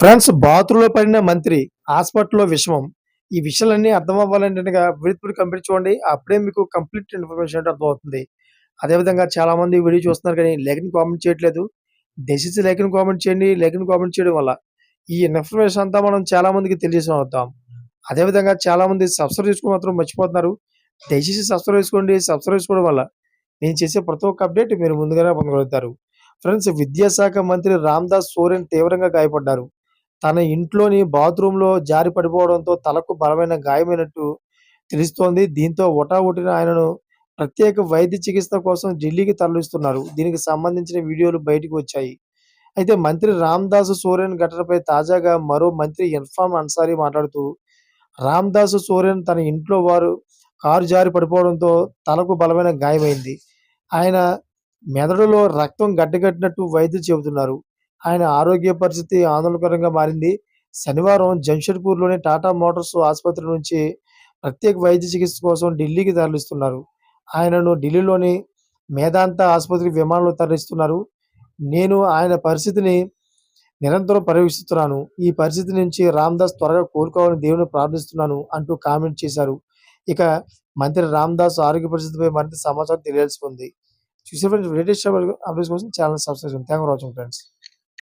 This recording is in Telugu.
ఫ్రెండ్స్ బాతులో పడిన మంత్రి హాస్పిటల్లో విషమం. ఈ విషయాలన్నీ అర్థం అవ్వాలంటే కనుక కంప్లీట్ చూడండి. అప్పుడే మీకు కంప్లీట్ ఇన్ఫర్మేషన్ అంటే అర్థమవుతుంది. అదేవిధంగా చాలా మంది వీడియో చూస్తున్నారు కానీ లేఖని కామెంట్ చేయట్లేదు. దయచేసి లేఖని కామెంట్ చేయండి. లేఖని కామెంట్ చేయడం వల్ల ఈ ఇన్ఫర్మేషన్ అంతా మనం చాలా మందికి తెలియజేసి అవుతాం. అదేవిధంగా చాలా మంది సబ్స్క్రైబ్ చేసుకుని మాత్రం మర్చిపోతున్నారు. దయచేసి సబ్స్క్రైబ్ చేసుకోండి. సబ్స్క్రైబ్ చేసుకోవడం వల్ల నేను చేసే ప్రతి ఒక్క అప్డేట్ మీరు ముందుగానే పొందగలుగుతారు. ఫ్రెండ్స్ విద్యాశాఖ మంత్రి రామ్దాస్ సోరెన్ తీవ్రంగా గాయపడ్డారు. తన ఇంట్లోని బాత్రూంలో జారి పడిపోవడంతో తలకు బలమైన గాయమైనట్టు తెలుస్తోంది. దీంతో ఒటావుటిన ఆయనను ప్రత్యేక వైద్య చికిత్స కోసం ఢిల్లీకి తరలిస్తున్నారు. దీనికి సంబంధించిన వీడియోలు బయటకు వచ్చాయి. అయితే మంత్రి రామ్దాస్ సోరెన్ ఘటనపై తాజాగా మరో మంత్రి ఇర్ఫాన్ అన్సారీ మాట్లాడుతూ రామ్దాస్ సోరెన్ తన ఇంట్లో వారు కారు జారి పడిపోవడంతో తలకు బలమైన గాయమైంది. ఆయన మెదడులో రక్తం గడ్డగట్టినట్టు వైద్యులు చెబుతున్నారు. ఆయన ఆరోగ్య పరిస్థితి ఆందోళనకరంగా మారింది. శనివారం జంషెడ్పూర్లోని టాటా మోటార్స్ ఆసుపత్రి నుంచి ప్రత్యేక వైద్య చికిత్స కోసం ఢిల్లీకి తరలిస్తున్నారు. ఆయనను ఢిల్లీలోని మేధాంత ఆసుపత్రి విమానంలో తరలిస్తున్నారు. నేను ఆయన పరిస్థితిని నిరంతరం పర్యవేక్షిస్తున్నాను. ఈ పరిస్థితి నుంచి రామ్దాస్ త్వరగా కోలుకోవాలని దేవుని ప్రార్థిస్తున్నాను అంటూ కామెంట్ చేశారు. ఇక మంత్రి రామ్దాస్ ఆరోగ్య పరిస్థితిపై మరింత సమాచారం తెలియాల్సి ఉంది. చూసే ఫ్రెండ్స్ లేటెస్ట్ అప్డేట్స్ కోసం channel subscribe thank for watching friends.